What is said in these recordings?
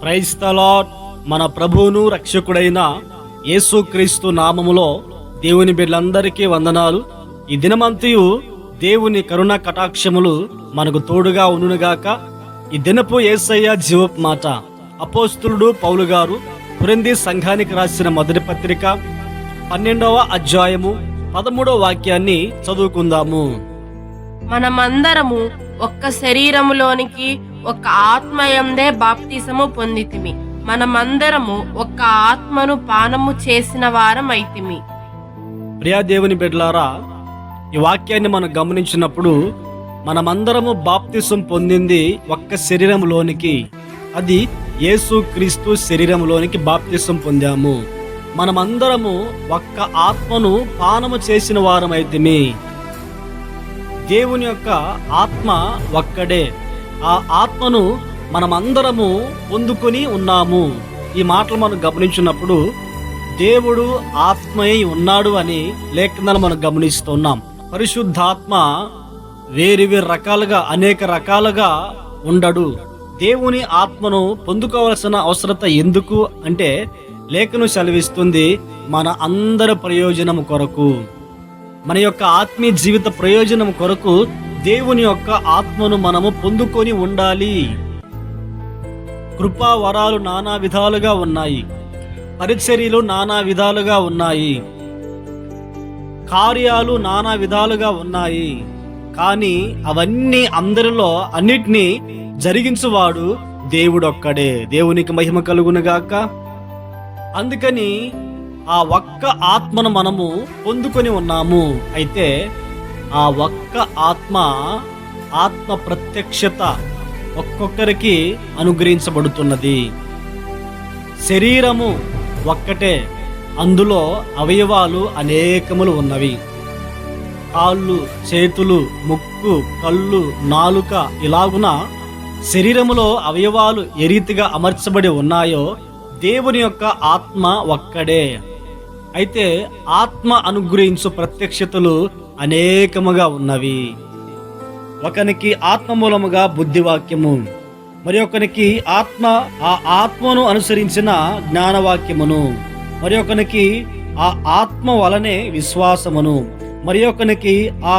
క్రైస్తలాట్ మన ప్రభువును రక్షకుడైన యేసుక్రీస్తు నామములో దేవుని బిడ్డలందరికీ వందనాలు. ఈ దినమంతయు దేవుని కరుణ కటాక్షములు మనకు తోడుగా ఉండునుగాక. ఈ దినపు ఏసయ్య జీవపు మాట అపోస్తులుడు పౌలు గారు పురంది సంఘానికి రాసిన మొదటి పత్రిక పన్నెండవ అధ్యాయము పదమూడవ వాక్యాన్ని చదువుకుందాము. మనమందరము ఒక్క శరీరములోనికి ఒక ఆత్మయందే బాప్తిసము పొందితిమి. మనమందరము ఒక్క ఆత్మను పానము చేసిన వారమైతిమి. ప్రియా దేవుని బిడ్డలారా ఈ వాక్యాన్ని మనం గమనించినప్పుడు మనమందరము బాప్తిసం పొందింది ఒక్క శరీరంలోనికి అది యేసు క్రీస్తు శరీరంలోనికి బాప్తిసం పొందాము. మనమందరము ఒక్క ఆత్మను పానము చేసిన వారమైతిమి. దేవుని యొక్క ఆత్మ ఒక్కడే. ఆ ఆత్మను మనమందరము పొందుకొని ఉన్నాము. ఈ మాటలు మనం గమనించినప్పుడు దేవుడు ఆత్మయై ఉన్నాడు అని లేఖనాలు మనం గమనిస్తున్నాం పరిశుద్ధాత్మ వేరు వేరు రకాలుగా అనేక రకాలుగా ఉండడు. దేవుని ఆత్మను పొందుకోవాల్సిన అవసరత ఎందుకు అంటే లేఖను సెలవిస్తుంది మన అందరి ప్రయోజనం కొరకు. మన యొక్క ఆత్మీయ జీవిత ప్రయోజనం కొరకు దేవుని యొక్క ఆత్మను మనము పొందుకొని ఉండాలి. కృపా వరాలు నానా విధాలుగా ఉన్నాయి. పరిచర్యలు నానా విధాలుగా ఉన్నాయి. కార్యాలు నానా విధాలుగా ఉన్నాయి. కానీ అవన్నీ అందరిలో అన్నిటినీ జరిగించువాడు దేవుడొక్కడే. దేవునికి మహిమ కలుగునుగాక. అందుకని ఆ ఒక్క ఆత్మను మనము పొందుకొని ఉన్నాము. అయితే ఆ ఒక్క ఆత్మ ఆత్మ ప్రత్యక్షత ఒక్కొక్కరికి అనుగ్రహించబడుతున్నది. శరీరము ఒక్కటే అందులో అవయవాలు అనేకములు ఉన్నవి. కాళ్ళు చేతులు ముక్కు కళ్ళు నాలుక ఇలాగున శరీరములో అవయవాలు ఏ రీతిగా అమర్చబడి ఉన్నాయో దేవుని యొక్క ఆత్మ ఒక్కడే. అయితే ఆత్మ అనుగ్రహించు ప్రత్యక్షతలు అనేకముగా ఉన్నవి. ఒకనికి ఆత్మ మూలముగా బుద్ధివాక్యము మరి ఒకనికి ఆత్మ ఆ ఆత్మను అనుసరించిన జ్ఞానవాక్యమును మరి ఒకనికి ఆ ఆత్మ వలనే విశ్వాసమును మరి ఒకనికి ఆ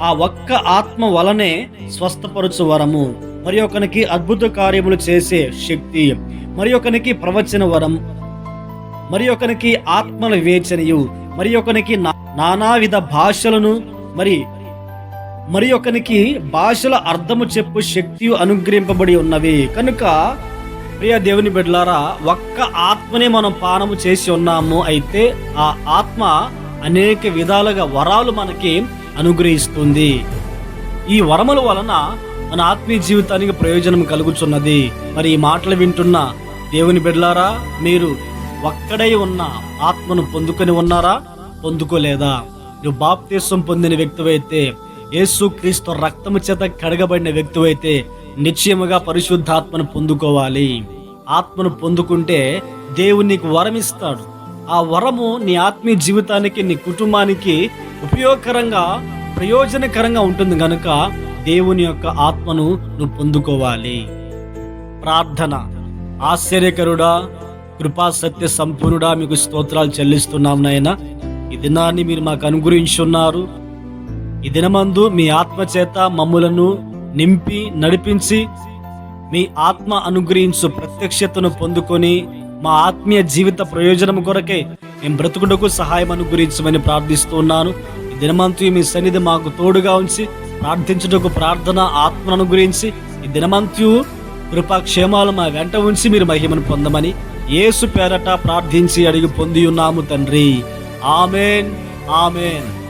ఆ ఒక్క ఆత్మ వలనే స్వస్థపరచు వరము మరి ఒకనికి అద్భుత కార్యములు చేసే శక్తి మరి ఒకనికి ప్రవచన వరం మరి ఒకనికి ఆత్మల వివేచనయు మరి ఒకనికి నా- నానావిధ భాషలను మరి మరి ఒకనికి భాషల అర్థము చెప్పు శక్తి అనుగ్రహింపబడి ఉన్నవి. కనుక ప్రియ దేవుని బిడ్డలారా ఒక్క ఆత్మనే మనం పానము చేసి ఉన్నాము అయితే ఆ ఆత్మ అనేక విధాలుగా వరాలు మనకి అనుగ్రహిస్తుంది. ఈ వరముల వలన మన ఆత్మీయ జీవితానికి ప్రయోజనం కలుగుచున్నది. మరి ఈ మాటలు వింటున్న దేవుని బిడ్డలారా మీరు ఒక్కడై ఉన్న ఆత్మను పొందుకొని ఉన్నారా? పొందుకోలేదా? నువ్వు బాప్తీసం పొందిన వ్యక్తివైతే యేసు క్రీస్తు రక్తము చేత కడగబడిన వ్యక్తివైతే నిశ్చయముగా పరిశుద్ధాత్మను పొందుకోవాలి. ఆత్మను పొందుకుంటే దేవుడు నీకు వరం ఇస్తాడు ఆ వరము నీ ఆత్మీయ జీవితానికి నీ కుటుంబానికి ఉపయోగకరంగా ప్రయోజనకరంగా ఉంటుంది కనుక దేవుని యొక్క ఆత్మను నువ్వు పొందుకోవాలి. ప్రార్థన. ఆశ్చర్యకరుడా కృపా సత్య సంపూర్ణుడా మీకు స్తోత్రాలు చెల్లిస్తున్నాం నాయన. ఈ దినాన్ని మీరు మాకు అనుగ్రహించున్నారు. ఈ దినమందు మీ ఆత్మ చేత మమ్ములను నింపి నడిపించి మీ ఆత్మ అనుగ్రహించు ప్రత్యక్షతను పొందుకొని మా ఆత్మీయ జీవిత ప్రయోజనం కొరకే మేము బ్రతుకుటకు సహాయం అనుగ్రహించమని ప్రార్థిస్తున్నాను. ఈ దినమంతు మీ సన్నిధి మాకు తోడుగా ఉంచి ప్రార్థించుటకు ప్రార్థన ఆత్మను గురించి ఈ దినమంతు కృపాక్షేమాలు మా వెంట ఉంచి మీరు మహిమను పొందమని యేసు పేరట ప్రార్థించి అడిగి పొంది ఉన్నాము తండ్రి. ఆమెన్. ఆమెన్.